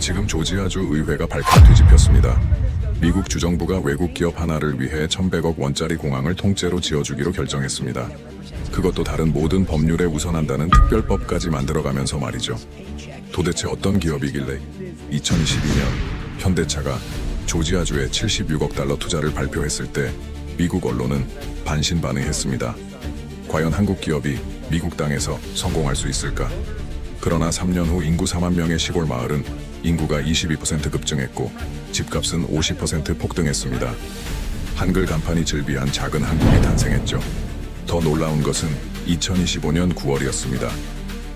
지금 조지아주 의회가 발칵 뒤집혔습니다. 미국 주정부가 외국 기업 하나를 위해 1100억 원짜리 공항을 통째로 지어주기로 결정했습니다. 그것도 다른 모든 법률에 우선한다는 특별법까지 만들어가면서 말이죠. 도대체 어떤 기업이길래 2022년 현대차가 조지아주에 76억 달러 투자를 발표했을 때 미국 언론은 반신반의했습니다. 과연 한국 기업이 미국 땅에서 성공할 수 있을까? 그러나 3년 후 인구 4만 명의 시골 마을은 인구가 22% 급증했고 집값은 50% 폭등했습니다. 한글 간판이 즐비한 작은 한국이 탄생했죠. 더 놀라운 것은 2025년 9월이었습니다.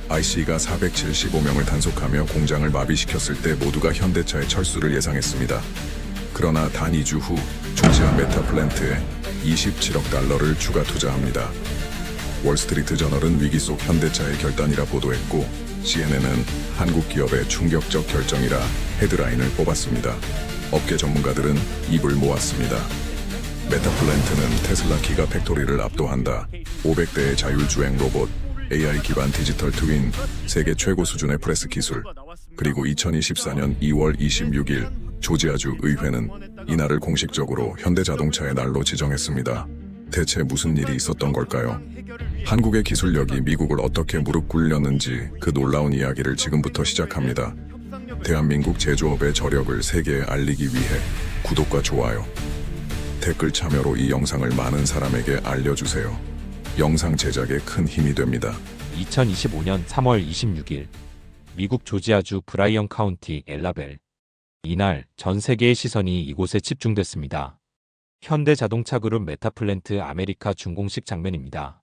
IC가 475명을 단속하며 공장을 마비시켰을 때 모두가 현대차의 철수를 예상했습니다. 그러나 단 2주 후 조지아 메타 플랜트에 27억 달러를 추가 투자합니다. 월스트리트 저널은 위기 속 현대차의 결단이라 보도했고 CNN은 한국 기업의 충격적 결정이라 헤드라인을 뽑았습니다. 업계 전문가들은 입을 모았습니다. 메타플랜트는 테슬라 기가 팩토리를 압도한다. 500대의 자율주행 로봇, AI 기반 디지털 트윈, 세계 최고 수준의 프레스 기술, 그리고 2024년 2월 26일 조지아주 의회는 이날을 공식적으로 현대자동차의 날로 지정했습니다. 대체 무슨 일이 있었던 걸까요? 한국의 기술력이 미국을 어떻게 무릎 꿇렸는지 그 놀라운 이야기를 지금부터 시작합니다. 대한민국 제조업의 저력을 세계에 알리기 위해 구독과 좋아요, 댓글 참여로 이 영상을 많은 사람에게 알려주세요. 영상 제작에 큰 힘이 됩니다. 2025년 3월 26일 미국 조지아주 브라이언 카운티 엘라벨 이날 전 세계의 시선이 이곳에 집중됐습니다. 현대 자동차 그룹 메타플랜트 아메리카 준공식 장면입니다.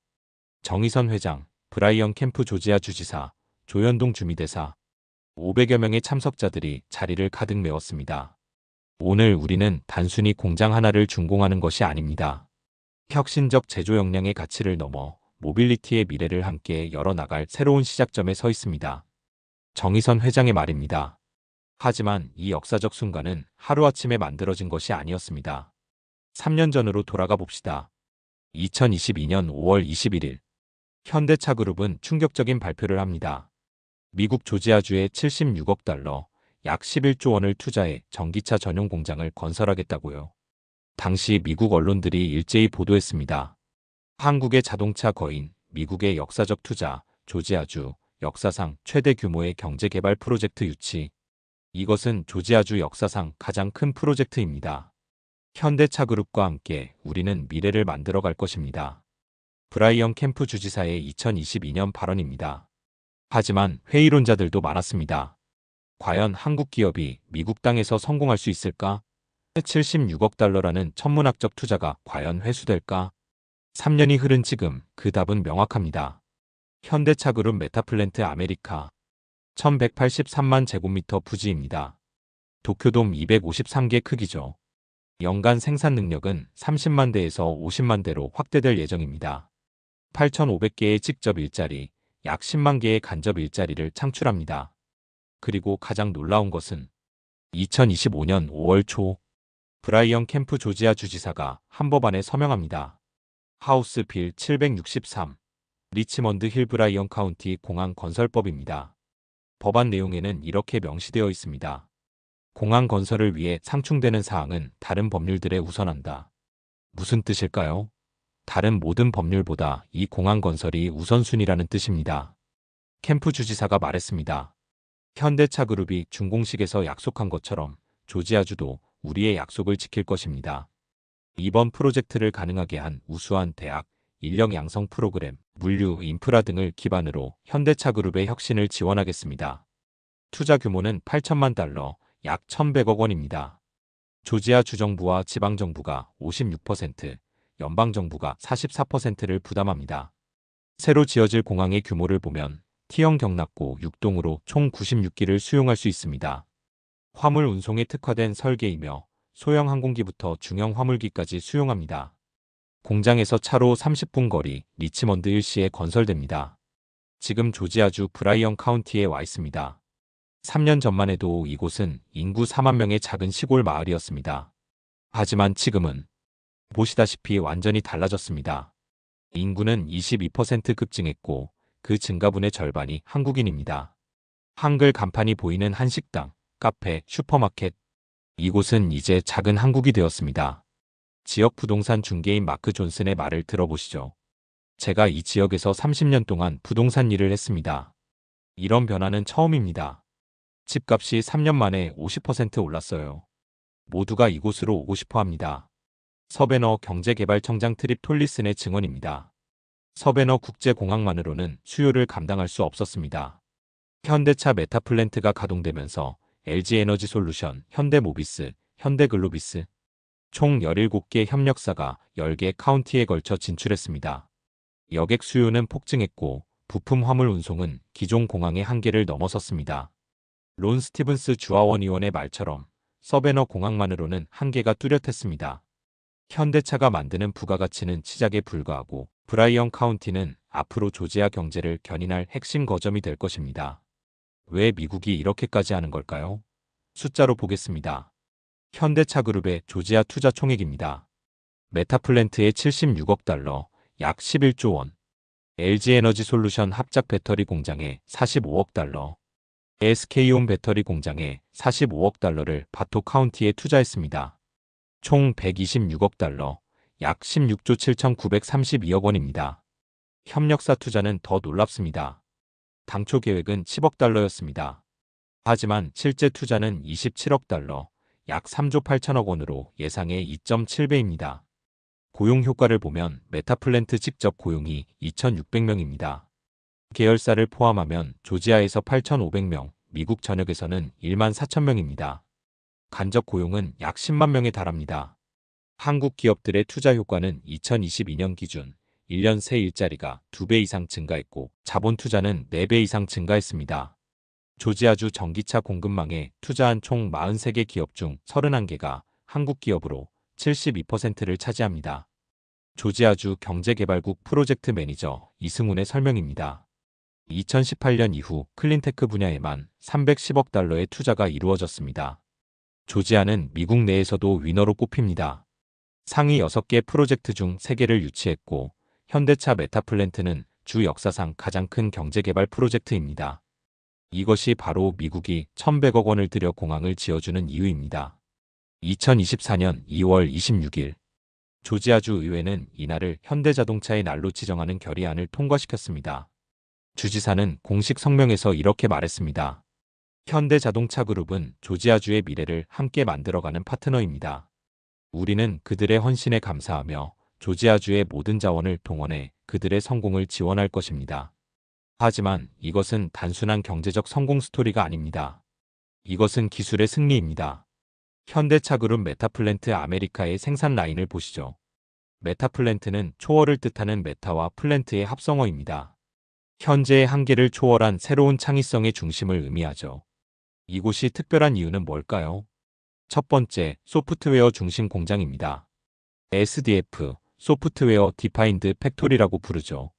정의선 회장, 브라이언 캠프 조지아 주지사, 조현동 주미대사 500여 명의 참석자들이 자리를 가득 메웠습니다. 오늘 우리는 단순히 공장 하나를 준공하는 것이 아닙니다. 혁신적 제조 역량의 가치를 넘어 모빌리티의 미래를 함께 열어나갈 새로운 시작점에 서 있습니다. 정의선 회장의 말입니다. 하지만 이 역사적 순간은 하루아침에 만들어진 것이 아니었습니다. 3년 전으로 돌아가 봅시다. 2022년 5월 21일 현대차 그룹은 충격적인 발표를 합니다. 미국 조지아주에 76억 달러, 약 11조 원을 투자해 전기차 전용 공장을 건설하겠다고요. 당시 미국 언론들이 일제히 보도했습니다. 한국의 자동차 거인, 미국의 역사적 투자, 조지아주, 역사상 최대 규모의 경제개발 프로젝트 유치. 이것은 조지아주 역사상 가장 큰 프로젝트입니다. 현대차 그룹과 함께 우리는 미래를 만들어 갈 것입니다. 브라이언 캠프 주지사의 2022년 발언입니다. 하지만 회의론자들도 많았습니다. 과연 한국 기업이 미국 땅에서 성공할 수 있을까? 76억 달러라는 천문학적 투자가 과연 회수될까? 3년이 흐른 지금 그 답은 명확합니다. 현대차 그룹 메타플랜트 아메리카 1183만 제곱미터 부지입니다. 도쿄돔 253개 크기죠. 연간 생산 능력은 30만 대에서 50만 대로 확대될 예정입니다. 8,500개의 직접 일자리, 약 10만 개의 간접 일자리를 창출합니다. 그리고 가장 놀라운 것은 2025년 5월 초 브라이언 캠프 조지아 주지사가 한 법안에 서명합니다. 하우스 빌 763 리치먼드 힐 브라이언 카운티 공항 건설법입니다. 법안 내용에는 이렇게 명시되어 있습니다. 공항 건설을 위해 상충되는 사항은 다른 법률들에 우선한다. 무슨 뜻일까요? 다른 모든 법률보다 이 공항 건설이 우선순위라는 뜻입니다. 캠프 주지사가 말했습니다. 현대차 그룹이 준공식에서 약속한 것처럼 조지아주도 우리의 약속을 지킬 것입니다. 이번 프로젝트를 가능하게 한 우수한 대학, 인력 양성 프로그램, 물류, 인프라 등을 기반으로 현대차 그룹의 혁신을 지원하겠습니다. 투자 규모는 8천만 달러, 약 1,100억 원입니다. 조지아 주정부와 지방정부가 56%, 연방정부가 44%를 부담합니다. 새로 지어질 공항의 규모를 보면 T형 경납고 6동으로 총 96기를 수용할 수 있습니다. 화물 운송에 특화된 설계이며 소형 항공기부터 중형 화물기까지 수용합니다. 공장에서 차로 30분 거리 리치먼드 일시에 건설됩니다. 지금 조지아주 브라이언 카운티에 와 있습니다. 3년 전만 해도 이곳은 인구 4만 명의 작은 시골 마을이었습니다. 하지만 지금은 보시다시피 완전히 달라졌습니다. 인구는 22% 급증했고 그 증가분의 절반이 한국인입니다. 한글 간판이 보이는 한식당, 카페, 슈퍼마켓. 이곳은 이제 작은 한국이 되었습니다. 지역 부동산 중개인 마크 존슨의 말을 들어보시죠. 제가 이 지역에서 30년 동안 부동산 일을 했습니다. 이런 변화는 처음입니다. 집값이 3년 만에 50% 올랐어요. 모두가 이곳으로 오고 싶어 합니다. 서베너 경제개발청장 트립 톨리슨의 증언입니다. 서베너 국제공항만으로는 수요를 감당할 수 없었습니다. 현대차 메타플랜트가 가동되면서 LG에너지솔루션, 현대모비스, 현대글로비스 총 17개 협력사가 10개 카운티에 걸쳐 진출했습니다. 여객 수요는 폭증했고 부품 화물 운송은 기존 공항의 한계를 넘어섰습니다. 론 스티븐스 주하원 의원의 말처럼 서베너 공항만으로는 한계가 뚜렷했습니다. 현대차가 만드는 부가가치는 치작에 불과하고 브라이언 카운티는 앞으로 조지아 경제를 견인할 핵심 거점이 될 것입니다. 왜 미국이 이렇게까지 하는 걸까요? 숫자로 보겠습니다. 현대차 그룹의 조지아 투자 총액입니다. 메타플랜트의 76억 달러, 약 11조 원. LG에너지 솔루션 합작 배터리 공장에 45억 달러. SK온 배터리 공장에 45억 달러를 바토 카운티에 투자했습니다. 총 126억 달러, 약 16조 7,932억 원입니다. 협력사 투자는 더 놀랍습니다. 당초 계획은 10억 달러였습니다. 하지만 실제 투자는 27억 달러, 약 3조 8천억 원으로 예상의 2.7배입니다. 고용 효과를 보면 메타플랜트 직접 고용이 2,600명입니다. 계열사를 포함하면 조지아에서 8,500명, 미국 전역에서는 1만 4천명입니다. 간접 고용은 약 10만 명에 달합니다. 한국 기업들의 투자 효과는 2022년 기준 1년 새 일자리가 2배 이상 증가했고 자본 투자는 4배 이상 증가했습니다. 조지아주 전기차 공급망에 투자한 총 43개 기업 중 31개가 한국 기업으로 72%를 차지합니다. 조지아주 경제개발국 프로젝트 매니저 이승훈의 설명입니다. 2018년 이후 클린테크 분야에만 310억 달러의 투자가 이루어졌습니다. 조지아는 미국 내에서도 위너로 꼽힙니다. 상위 6개 프로젝트 중 3개를 유치했고 현대차 메타플랜트는 주 역사상 가장 큰 경제개발 프로젝트입니다. 이것이 바로 미국이 1,100억 원을 들여 공항을 지어주는 이유입니다. 2024년 2월 26일 조지아주 의회는 이날을 현대자동차의 날로 지정하는 결의안을 통과시켰습니다. 주지사는 공식 성명에서 이렇게 말했습니다. 현대자동차 그룹은 조지아주의 미래를 함께 만들어가는 파트너입니다. 우리는 그들의 헌신에 감사하며 조지아주의 모든 자원을 동원해 그들의 성공을 지원할 것입니다. 하지만 이것은 단순한 경제적 성공 스토리가 아닙니다. 이것은 기술의 승리입니다. 현대차 그룹 메타플랜트 아메리카의 생산 라인을 보시죠. 메타플랜트는 초월을 뜻하는 메타와 플랜트의 합성어입니다. 현재의 한계를 초월한 새로운 창의성의 중심을 의미하죠. 이곳이 특별한 이유는 뭘까요? 첫 번째, 소프트웨어 중심 공장입니다. SDF, 소프트웨어 디파인드 팩토리라고 부르죠.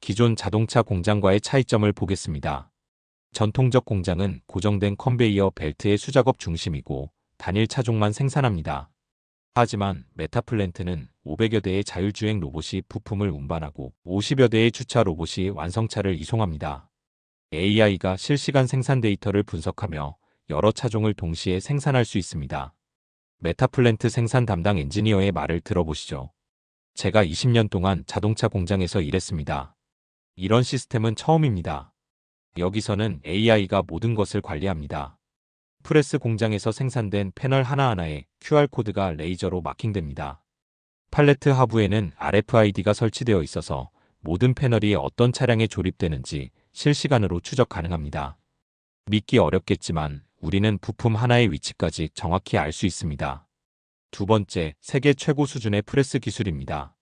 기존 자동차 공장과의 차이점을 보겠습니다. 전통적 공장은 고정된 컨베이어 벨트의 수작업 중심이고 단일 차종만 생산합니다. 하지만 메타플랜트는 500여 대의 자율주행 로봇이 부품을 운반하고 50여 대의 주차 로봇이 완성차를 이송합니다. AI가 실시간 생산 데이터를 분석하며 여러 차종을 동시에 생산할 수 있습니다. 메타플랜트 생산 담당 엔지니어의 말을 들어보시죠. 제가 20년 동안 자동차 공장에서 일했습니다. 이런 시스템은 처음입니다. 여기서는 AI가 모든 것을 관리합니다. 프레스 공장에서 생산된 패널 하나하나에 QR코드가 레이저로 마킹됩니다. 팔레트 하부에는 RFID가 설치되어 있어서 모든 패널이 어떤 차량에 조립되는지 실시간으로 추적 가능합니다. 믿기 어렵겠지만 우리는 부품 하나의 위치까지 정확히 알 수 있습니다. 두 번째, 세계 최고 수준의 프레스 기술입니다.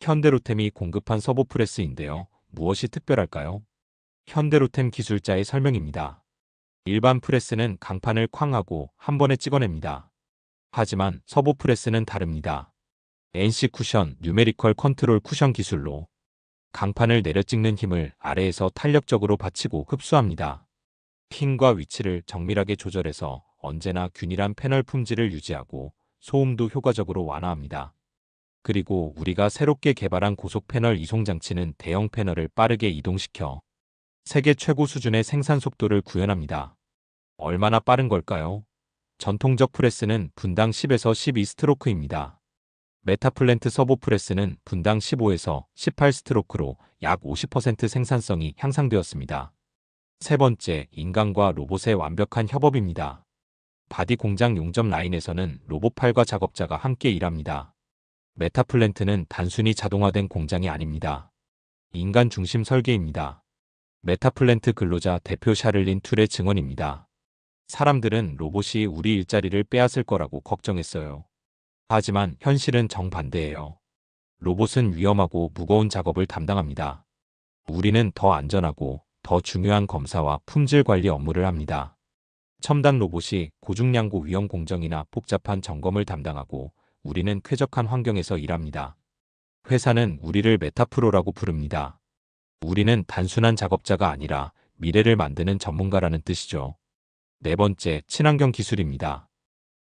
현대로템이 공급한 서버 프레스인데요. 무엇이 특별할까요? 현대로템 기술자의 설명입니다. 일반 프레스는 강판을 쾅 하고 한 번에 찍어냅니다. 하지만 서버 프레스는 다릅니다. NC 쿠션, 뉴메리컬 컨트롤 쿠션 기술로 강판을 내려 찍는 힘을 아래에서 탄력적으로 받치고 흡수합니다. 힘과 위치를 정밀하게 조절해서 언제나 균일한 패널 품질을 유지하고 소음도 효과적으로 완화합니다. 그리고 우리가 새롭게 개발한 고속 패널 이송 장치는 대형 패널을 빠르게 이동시켜 세계 최고 수준의 생산 속도를 구현합니다. 얼마나 빠른 걸까요? 전통적 프레스는 분당 10에서 12 스트로크입니다. 메타플랜트 서보 프레스는 분당 15에서 18 스트로크로 약 50% 생산성이 향상되었습니다. 세 번째, 인간과 로봇의 완벽한 협업입니다. 바디 공장 용접 라인에서는 로봇팔과 작업자가 함께 일합니다. 메타플랜트는 단순히 자동화된 공장이 아닙니다. 인간 중심 설계입니다. 메타플랜트 근로자 대표 샤를린 툴의 증언입니다. 사람들은 로봇이 우리 일자리를 빼앗을 거라고 걱정했어요. 하지만 현실은 정반대예요. 로봇은 위험하고 무거운 작업을 담당합니다. 우리는 더 안전하고 더 중요한 검사와 품질 관리 업무를 합니다. 첨단 로봇이 고중량고 위험 공정이나 복잡한 점검을 담당하고 우리는 쾌적한 환경에서 일합니다. 회사는 우리를 메타프로라고 부릅니다. 우리는 단순한 작업자가 아니라 미래를 만드는 전문가라는 뜻이죠. 네 번째, 친환경 기술입니다.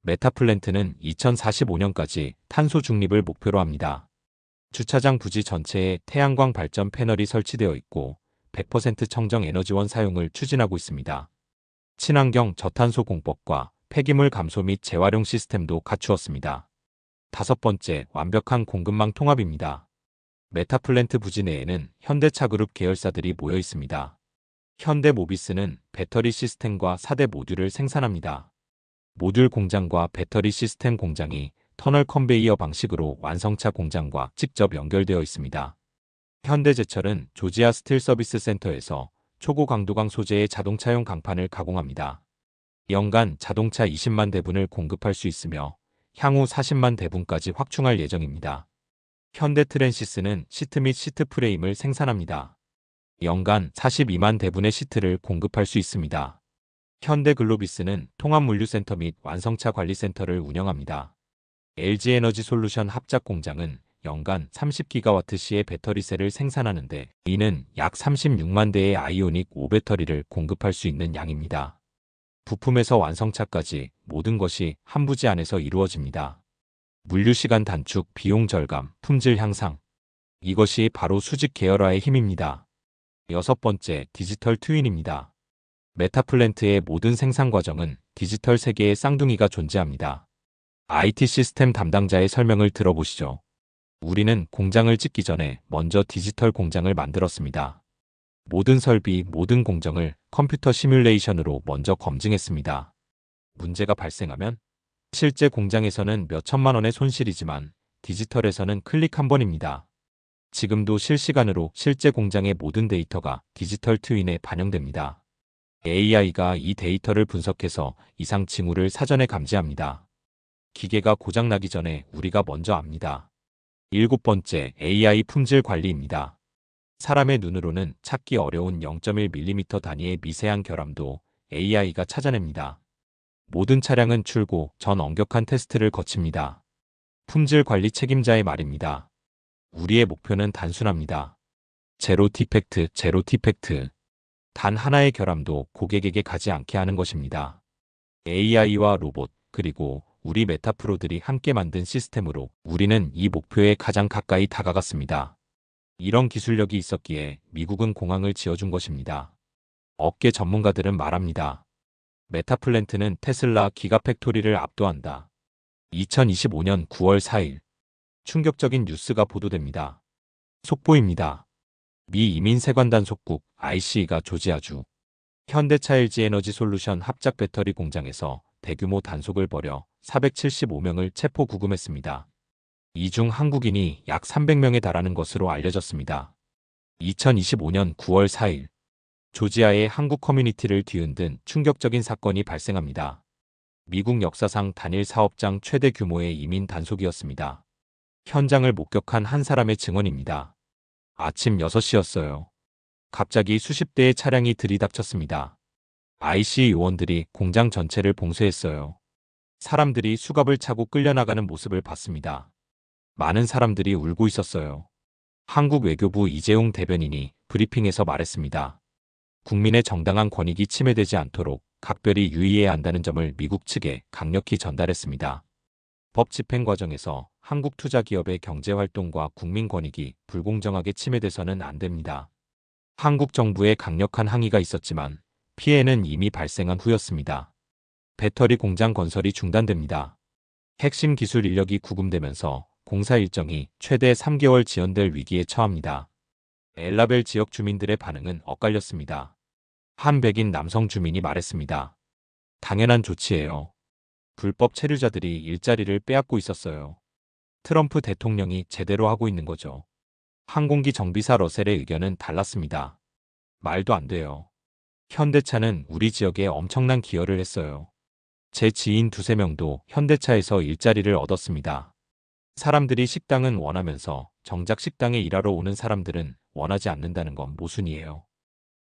메타플랜트는 2045년까지 탄소 중립을 목표로 합니다. 주차장 부지 전체에 태양광 발전 패널이 설치되어 있고 100% 청정 에너지원 사용을 추진하고 있습니다. 친환경 저탄소 공법과 폐기물 감소 및 재활용 시스템도 갖추었습니다. 다섯 번째, 완벽한 공급망 통합입니다. 메타플랜트 부지 내에는 현대차 그룹 계열사들이 모여 있습니다. 현대 모비스는 배터리 시스템과 4대 모듈을 생산합니다. 모듈 공장과 배터리 시스템 공장이 터널 컨베이어 방식으로 완성차 공장과 직접 연결되어 있습니다. 현대제철은 조지아 스틸 서비스 센터에서 초고 강도광 소재의 자동차용 강판을 가공합니다. 연간 자동차 20만 대분을 공급할 수 있으며 향후 40만 대분까지 확충할 예정입니다. 현대 트랜시스는 시트 및 시트 프레임을 생산합니다. 연간 42만 대분의 시트를 공급할 수 있습니다. 현대 글로비스는 통합물류센터 및 완성차 관리센터를 운영합니다. LG에너지 솔루션 합작 공장은 연간 30기가와트시의 배터리셀을 생산하는데 이는 약 36만 대의 아이오닉 5배터리를 공급할 수 있는 양입니다. 부품에서 완성차까지 모든 것이 한 부지 안에서 이루어집니다. 물류시간 단축, 비용 절감, 품질 향상. 이것이 바로 수직 계열화의 힘입니다. 여섯 번째, 디지털 트윈입니다. 메타플랜트의 모든 생산 과정은 디지털 세계의 쌍둥이가 존재합니다. IT 시스템 담당자의 설명을 들어보시죠. 우리는 공장을 짓기 전에 먼저 디지털 공장을 만들었습니다. 모든 설비, 모든 공정을 컴퓨터 시뮬레이션으로 먼저 검증했습니다. 문제가 발생하면 실제 공장에서는 몇 천만 원의 손실이지만 디지털에서는 클릭 한 번입니다. 지금도 실시간으로 실제 공장의 모든 데이터가 디지털 트윈에 반영됩니다. AI가 이 데이터를 분석해서 이상 징후를 사전에 감지합니다. 기계가 고장나기 전에 우리가 먼저 압니다. 일곱 번째, AI 품질 관리입니다. 사람의 눈으로는 찾기 어려운 0.1mm 단위의 미세한 결함도 AI가 찾아냅니다. 모든 차량은 출고 전 엄격한 테스트를 거칩니다. 품질 관리 책임자의 말입니다. 우리의 목표는 단순합니다. 제로 디펙트, 제로 디펙트. 단 하나의 결함도 고객에게 가지 않게 하는 것입니다. AI와 로봇, 그리고 우리 메타프로들이 함께 만든 시스템으로 우리는 이 목표에 가장 가까이 다가갔습니다. 이런 기술력이 있었기에 미국은 공항을 지어준 것입니다. 업계 전문가들은 말합니다. 메타플랜트는 테슬라 기가팩토리를 압도한다. 2025년 9월 4일 충격적인 뉴스가 보도됩니다. 속보입니다. 미 이민세관단 속국 IC가 조지아주 현대차 LG에너지 솔루션 합작 배터리 공장에서 대규모 단속을 벌여 475명을 체포 구금했습니다. 이 중 한국인이 약 300명에 달하는 것으로 알려졌습니다. 2025년 9월 4일 조지아의 한국 커뮤니티를 뒤흔든 충격적인 사건이 발생합니다. 미국 역사상 단일 사업장 최대 규모의 이민 단속이었습니다. 현장을 목격한 한 사람의 증언입니다. 아침 6시였어요. 갑자기 수십 대의 차량이 들이닥쳤습니다. IC 요원들이 공장 전체를 봉쇄했어요. 사람들이 수갑을 차고 끌려나가는 모습을 봤습니다. 많은 사람들이 울고 있었어요. 한국 외교부 이재용 대변인이 브리핑에서 말했습니다. 국민의 정당한 권익이 침해되지 않도록 각별히 유의해야 한다는 점을 미국 측에 강력히 전달했습니다. 법 집행 과정에서 한국 투자 기업의 경제 활동과 국민 권익이 불공정하게 침해돼서는 안 됩니다. 한국 정부의 강력한 항의가 있었지만 피해는 이미 발생한 후였습니다. 배터리 공장 건설이 중단됩니다. 핵심 기술 인력이 구금되면서 공사 일정이 최대 3개월 지연될 위기에 처합니다. 엘라벨 지역 주민들의 반응은 엇갈렸습니다. 한 백인 남성 주민이 말했습니다. 당연한 조치예요. 불법 체류자들이 일자리를 빼앗고 있었어요. 트럼프 대통령이 제대로 하고 있는 거죠. 항공기 정비사 러셀의 의견은 달랐습니다. 말도 안 돼요. 현대차는 우리 지역에 엄청난 기여를 했어요. 제 지인 두세 명도 현대차에서 일자리를 얻었습니다. 사람들이 식당은 원하면서 정작 식당에 일하러 오는 사람들은 원하지 않는다는 건 모순이에요.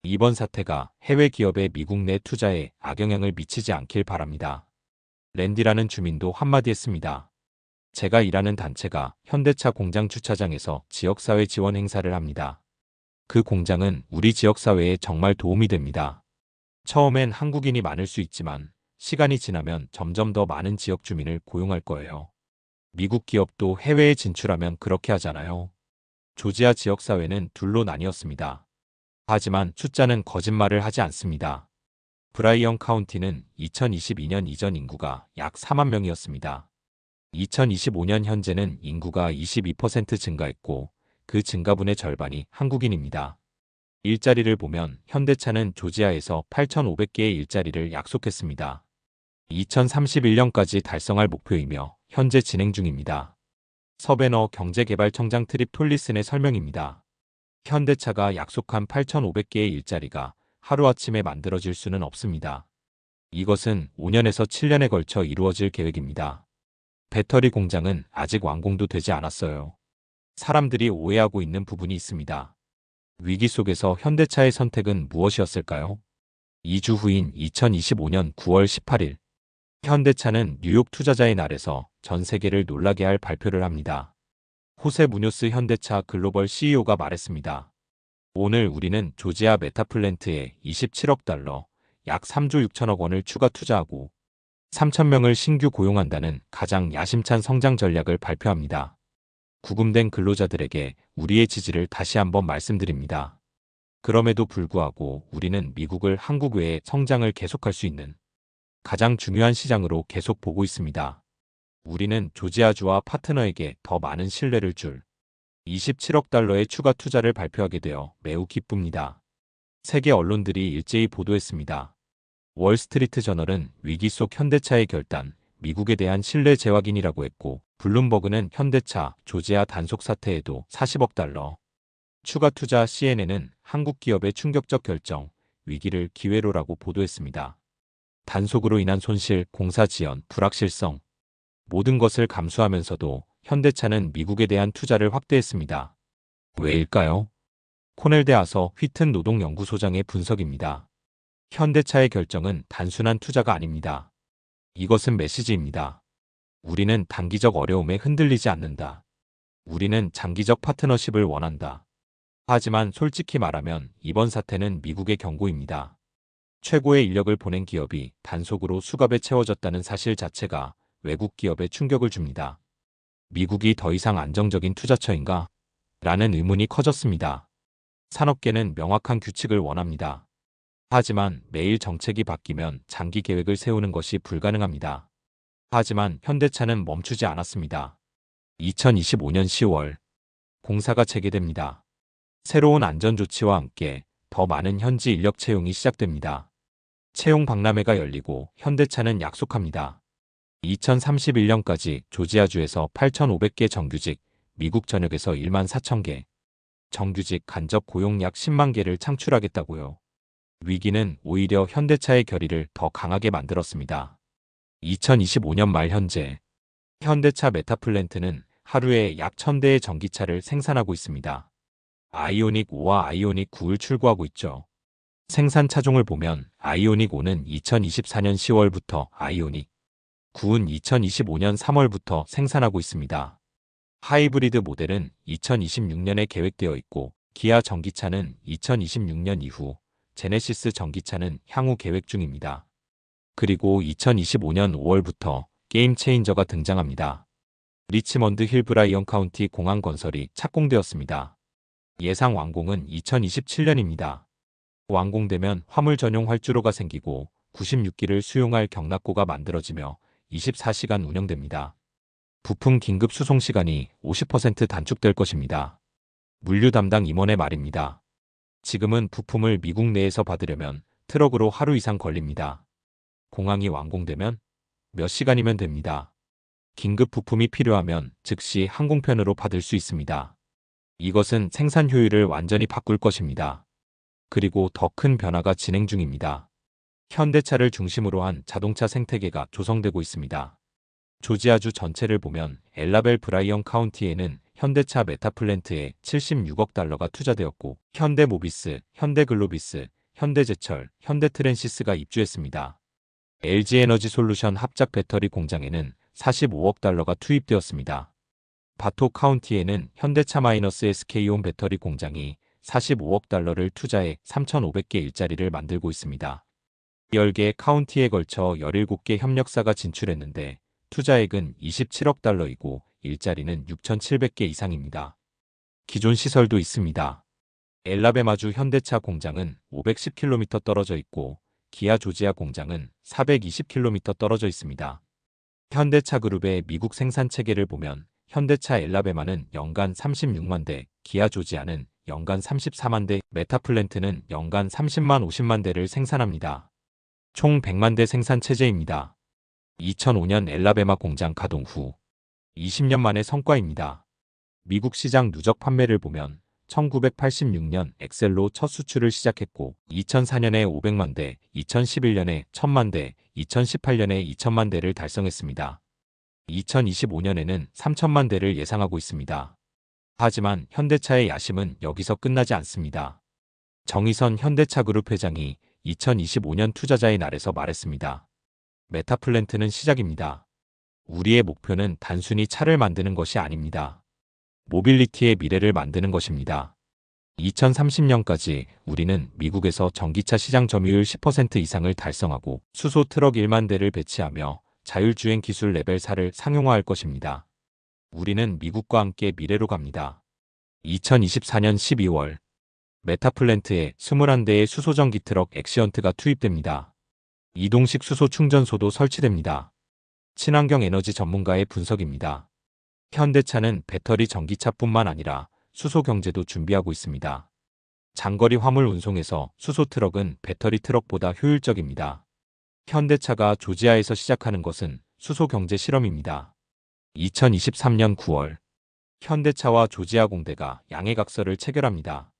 이번 사태가 해외 기업의 미국 내 투자에 악영향을 미치지 않길 바랍니다. 랜디라는 주민도 한마디 했습니다. 제가 일하는 단체가 현대차 공장 주차장에서 지역사회 지원 행사를 합니다. 그 공장은 우리 지역사회에 정말 도움이 됩니다. 처음엔 한국인이 많을 수 있지만 시간이 지나면 점점 더 많은 지역 주민을 고용할 거예요. 미국 기업도 해외에 진출하면 그렇게 하잖아요. 조지아 지역사회는 둘로 나뉘었습니다. 하지만 숫자는 거짓말을 하지 않습니다. 브라이언 카운티는 2022년 이전 인구가 약 4만 명이었습니다. 2025년 현재는 인구가 22% 증가했고 그 증가분의 절반이 한국인입니다. 일자리를 보면 현대차는 조지아에서 8,500개의 일자리를 약속했습니다. 2031년까지 달성할 목표이며 현재 진행 중입니다. 서베너 경제개발청장 트립 톨리슨의 설명입니다. 현대차가 약속한 8,500개의 일자리가 하루아침에 만들어질 수는 없습니다. 이것은 5년에서 7년에 걸쳐 이루어질 계획입니다. 배터리 공장은 아직 완공도 되지 않았어요. 사람들이 오해하고 있는 부분이 있습니다. 위기 속에서 현대차의 선택은 무엇이었을까요? 2주 후인 2025년 9월 18일, 현대차는 뉴욕 투자자의 날에서 전 세계를 놀라게 할 발표를 합니다. 호세 무뇨스 현대차 글로벌 CEO가 말했습니다. 오늘 우리는 조지아 메타플랜트에 27억 달러, 약 3조 6천억 원을 추가 투자하고 3천명을 신규 고용한다는 가장 야심찬 성장 전략을 발표합니다. 구금된 근로자들에게 우리의 지지를 다시 한번 말씀드립니다. 그럼에도 불구하고 우리는 미국을 한국 외에 성장을 계속할 수 있는 가장 중요한 시장으로 계속 보고 있습니다. 우리는 조지아주와 파트너에게 더 많은 신뢰를 줄 27억 달러의 추가 투자를 발표하게 되어 매우 기쁩니다. 세계 언론들이 일제히 보도했습니다. 월스트리트 저널은 위기 속 현대차의 결단, 미국에 대한 신뢰 재확인이라고 했고, 블룸버그는 현대차, 조지아 단속 사태에도 40억 달러. 추가 투자 CNN은 한국 기업의 충격적 결정, 위기를 기회로라고 보도했습니다. 단속으로 인한 손실, 공사 지연, 불확실성, 모든 것을 감수하면서도 현대차는 미국에 대한 투자를 확대했습니다. 왜일까요? 코넬 대 아서 휘튼 노동연구소장의 분석입니다. 현대차의 결정은 단순한 투자가 아닙니다. 이것은 메시지입니다. 우리는 단기적 어려움에 흔들리지 않는다. 우리는 장기적 파트너십을 원한다. 하지만 솔직히 말하면 이번 사태는 미국의 경고입니다. 최고의 인력을 보낸 기업이 단속으로 수갑에 채워졌다는 사실 자체가 외국 기업에 충격을 줍니다. 미국이 더 이상 안정적인 투자처인가? 라는 의문이 커졌습니다. 산업계는 명확한 규칙을 원합니다. 하지만 매일 정책이 바뀌면 장기 계획을 세우는 것이 불가능합니다. 하지만 현대차는 멈추지 않았습니다. 2025년 10월 공사가 재개됩니다. 새로운 안전 조치와 함께 더 많은 현지 인력 채용이 시작됩니다. 채용 박람회가 열리고 현대차는 약속합니다. 2031년까지 조지아주에서 8,500개 정규직, 미국 전역에서 1만 4천 개, 정규직 간접 고용 약 10만 개를 창출하겠다고요. 위기는 오히려 현대차의 결의를 더 강하게 만들었습니다. 2025년 말 현재 현대차 메타플랜트는 하루에 약 1000대의 전기차를 생산하고 있습니다. 아이오닉 5와 아이오닉 9를 출고하고 있죠. 생산 차종을 보면 아이오닉 5는 2024년 10월부터 아이오닉 9은 2025년 3월부터 생산하고 있습니다. 하이브리드 모델은 2026년에 계획되어 있고 기아 전기차는 2026년 이후 제네시스 전기차는 향후 계획 중입니다. 그리고 2025년 5월부터 게임 체인저가 등장합니다. 리치먼드 힐 브라이언 카운티 공항 건설이 착공되었습니다. 예상 완공은 2027년입니다. 완공되면 화물 전용 활주로가 생기고 96기를 수용할 경락고가 만들어지며 24시간 운영됩니다. 부품 긴급 수송 시간이 50% 단축될 것입니다. 물류 담당 임원의 말입니다. 지금은 부품을 미국 내에서 받으려면 트럭으로 하루 이상 걸립니다. 공항이 완공되면 몇 시간이면 됩니다. 긴급 부품이 필요하면 즉시 항공편으로 받을 수 있습니다. 이것은 생산 효율을 완전히 바꿀 것입니다. 그리고 더 큰 변화가 진행 중입니다. 현대차를 중심으로 한 자동차 생태계가 조성되고 있습니다. 조지아주 전체를 보면 엘라벨 브라이언 카운티에는 현대차 메타플랜트에 76억 달러가 투자되었고 현대모비스, 현대글로비스, 현대제철, 현대트랜시스가 입주했습니다. LG에너지솔루션 합작 배터리 공장에는 45억 달러가 투입되었습니다. 바토 카운티에는 현대차 마이너스 SK온 배터리 공장이 45억 달러를 투자해 3,500개 일자리를 만들고 있습니다. 10개 카운티에 걸쳐 17개 협력사가 진출했는데 투자액은 27억 달러이고 일자리는 6,700개 이상입니다. 기존 시설도 있습니다. 엘라베마주 현대차 공장은 510km 떨어져 있고 기아 조지아 공장은 420km 떨어져 있습니다. 현대차 그룹의 미국 생산 체계를 보면 현대차 엘라베마는 연간 36만 대, 기아 조지아는 연간 34만 대, 메타플랜트는 연간 30만 50만 대를 생산합니다. 총 100만 대 생산 체제입니다. 2005년 엘라베마 공장 가동 후 20년 만의 성과입니다. 미국 시장 누적 판매를 보면 1986년 엑셀로 첫 수출을 시작했고 2004년에 500만 대, 2011년에 1000만 대, 2018년에 2000만 대를 달성했습니다. 2025년에는 3000만 대를 예상하고 있습니다. 하지만 현대차의 야심은 여기서 끝나지 않습니다. 정의선 현대차 그룹 회장이 2025년 투자자의 날에서 말했습니다. 메타플랜트는 시작입니다. 우리의 목표는 단순히 차를 만드는 것이 아닙니다. 모빌리티의 미래를 만드는 것입니다. 2030년까지 우리는 미국에서 전기차 시장 점유율 10% 이상을 달성하고 수소 트럭 1만 대를 배치하며 자율주행 기술 레벨 4를 상용화할 것입니다. 우리는 미국과 함께 미래로 갑니다. 2024년 12월 메타플랜트에 21대의 수소전기 트럭 엑시언트가 투입됩니다. 이동식 수소 충전소도 설치됩니다. 친환경 에너지 전문가의 분석입니다. 현대차는 배터리 전기차뿐만 아니라 수소 경제도 준비하고 있습니다. 장거리 화물 운송에서 수소 트럭은 배터리 트럭보다 효율적입니다. 현대차가 조지아에서 시작하는 것은 수소 경제 실험입니다. 2023년 9월 현대차와 조지아 공대가 양해각서를 체결합니다.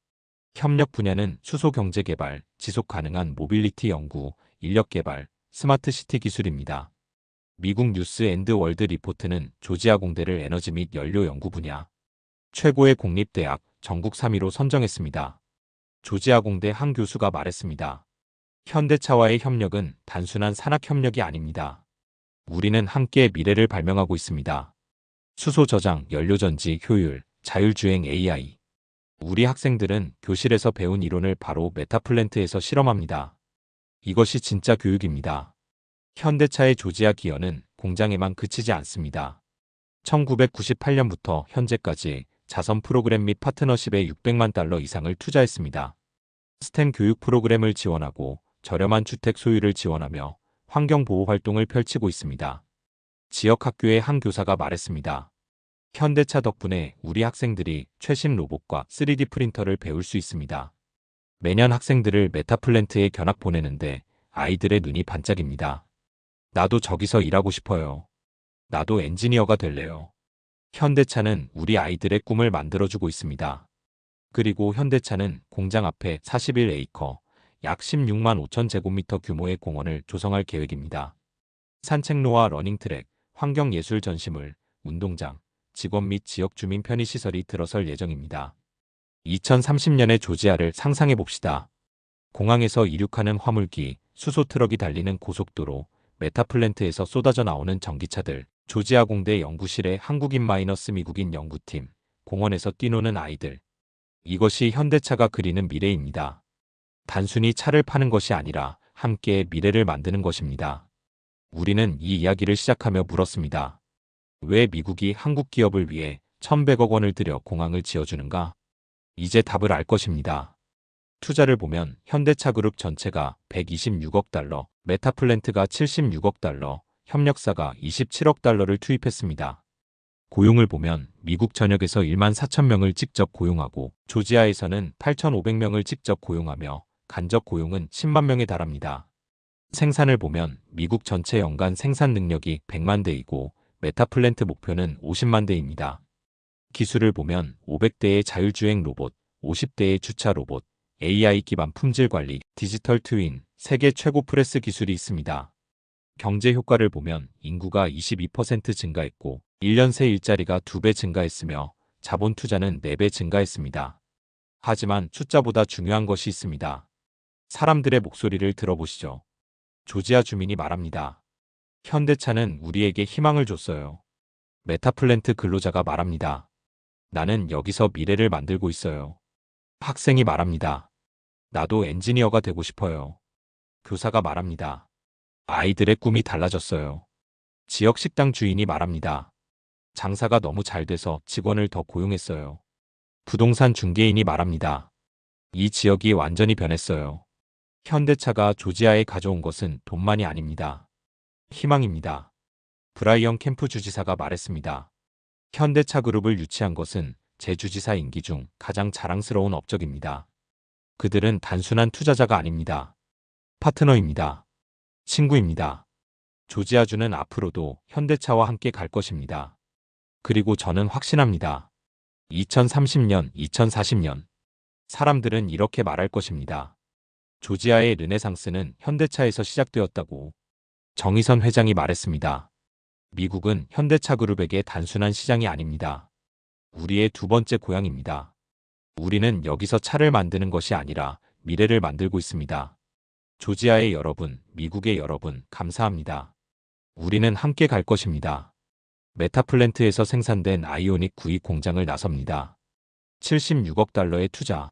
협력 분야는 수소 경제 개발, 지속 가능한 모빌리티 연구, 인력 개발, 스마트 시티 기술입니다. 미국 뉴스 앤드 월드 리포트는 조지아 공대를 에너지 및 연료 연구 분야 최고의 공립대학 전국 3위로 선정했습니다. 조지아 공대 한 교수가 말했습니다. 현대차와의 협력은 단순한 산학 협력이 아닙니다. 우리는 함께 미래를 발명하고 있습니다. 수소 저장, 연료 전지, 효율, 자율주행 AI. 우리 학생들은 교실에서 배운 이론을 바로 메타플랜트에서 실험합니다. 이것이 진짜 교육입니다. 현대차의 조지아 기여는 공장에만 그치지 않습니다. 1998년부터 현재까지 자선 프로그램 및 파트너십에 600만 달러 이상을 투자했습니다. 스템 교육 프로그램을 지원하고 저렴한 주택 소유를 지원하며 환경보호 활동을 펼치고 있습니다. 지역 학교의 한 교사가 말했습니다. 현대차 덕분에 우리 학생들이 최신 로봇과 3D 프린터를 배울 수 있습니다. 매년 학생들을 메타플랜트에 견학 보내는데 아이들의 눈이 반짝입니다. 나도 저기서 일하고 싶어요. 나도 엔지니어가 될래요. 현대차는 우리 아이들의 꿈을 만들어주고 있습니다. 그리고 현대차는 공장 앞에 41에이커, 약 16만 5천 제곱미터 규모의 공원을 조성할 계획입니다. 산책로와 러닝트랙, 환경예술 전시물, 운동장, 직원 및 지역 주민 편의시설이 들어설 예정입니다. 2030년의 조지아를 상상해 봅시다. 공항에서 이륙하는 화물기, 수소 트럭이 달리는 고속도로, 메타플랜트에서 쏟아져 나오는 전기차들, 조지아 공대 연구실의 한국인 마이너스 미국인 연구팀, 공원에서 뛰노는 아이들. 이것이 현대차가 그리는 미래입니다. 단순히 차를 파는 것이 아니라 함께 미래를 만드는 것입니다. 우리는 이 이야기를 시작하며 물었습니다. 왜 미국이 한국 기업을 위해 1100억 원을 들여 공항을 지어주는가? 이제 답을 알 것입니다. 투자를 보면 현대차그룹 전체가 126억 달러, 메타플랜트가 76억 달러, 협력사가 27억 달러를 투입했습니다. 고용을 보면 미국 전역에서 1만 4천 명을 직접 고용하고 조지아에서는 8,500명을 직접 고용하며 간접 고용은 10만 명에 달합니다. 생산을 보면 미국 전체 연간 생산 능력이 100만 대이고 메타플랜트 목표는 50만 대입니다. 기술을 보면 500대의 자율주행 로봇, 50대의 주차 로봇, AI 기반 품질 관리, 디지털 트윈, 세계 최고 프레스 기술이 있습니다. 경제 효과를 보면 인구가 22% 증가했고 1년 새 일자리가 2배 증가했으며 자본 투자는 4배 증가했습니다. 하지만 숫자보다 중요한 것이 있습니다. 사람들의 목소리를 들어보시죠. 조지아 주민이 말합니다. 현대차는 우리에게 희망을 줬어요. 메타플랜트 근로자가 말합니다. 나는 여기서 미래를 만들고 있어요. 학생이 말합니다. 나도 엔지니어가 되고 싶어요. 교사가 말합니다. 아이들의 꿈이 달라졌어요. 지역 식당 주인이 말합니다. 장사가 너무 잘 돼서 직원을 더 고용했어요. 부동산 중개인이 말합니다. 이 지역이 완전히 변했어요. 현대차가 조지아에 가져온 것은 돈만이 아닙니다. 희망입니다. 브라이언 캠프 주지사가 말했습니다. 현대차 그룹을 유치한 것은 제 주지사 임기 중 가장 자랑스러운 업적입니다. 그들은 단순한 투자자가 아닙니다. 파트너입니다. 친구입니다. 조지아주는 앞으로도 현대차와 함께 갈 것입니다. 그리고 저는 확신합니다. 2030년, 2040년. 사람들은 이렇게 말할 것입니다. 조지아의 르네상스는 현대차에서 시작되었다고 정의선 회장이 말했습니다. 미국은 현대차 그룹에게 단순한 시장이 아닙니다. 우리의 두 번째 고향입니다. 우리는 여기서 차를 만드는 것이 아니라 미래를 만들고 있습니다. 조지아의 여러분, 미국의 여러분, 감사합니다. 우리는 함께 갈 것입니다. 메타플랜트에서 생산된 아이오닉 9위 공장을 나섭니다. 76억 달러의 투자,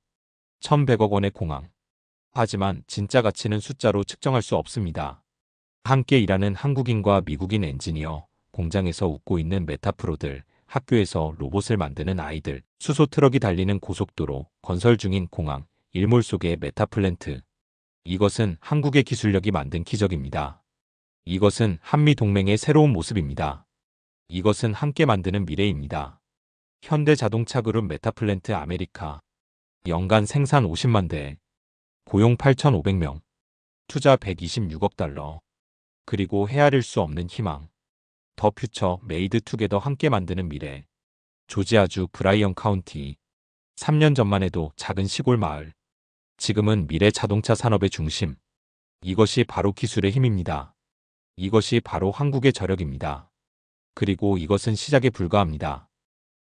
1100억 원의 공항. 하지만 진짜 가치는 숫자로 측정할 수 없습니다. 함께 일하는 한국인과 미국인 엔지니어, 공장에서 웃고 있는 메타프로들, 학교에서 로봇을 만드는 아이들, 수소 트럭이 달리는 고속도로, 건설 중인 공항, 일몰 속의 메타플랜트. 이것은 한국의 기술력이 만든 기적입니다. 이것은 한미 동맹의 새로운 모습입니다. 이것은 함께 만드는 미래입니다. 현대 자동차 그룹 메타플랜트 아메리카. 연간 생산 50만 대. 고용 8,500명. 투자 126억 달러. 그리고 헤아릴 수 없는 희망. 더 퓨처 메이드 투게더 함께 만드는 미래. 조지아주 브라이언 카운티. 3년 전만 해도 작은 시골 마을. 지금은 미래 자동차 산업의 중심. 이것이 바로 기술의 힘입니다. 이것이 바로 한국의 저력입니다. 그리고 이것은 시작에 불과합니다.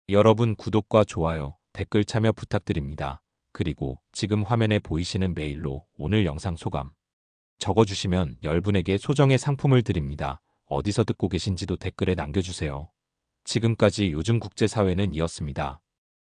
여러분 구독과 좋아요, 댓글 참여 부탁드립니다. 그리고 지금 화면에 보이시는 메일로 오늘 영상 소감 적어주시면 10분에게 소정의 상품을 드립니다. 어디서 듣고 계신지도 댓글에 남겨주세요. 지금까지 요즘 국제사회는 이었습니다.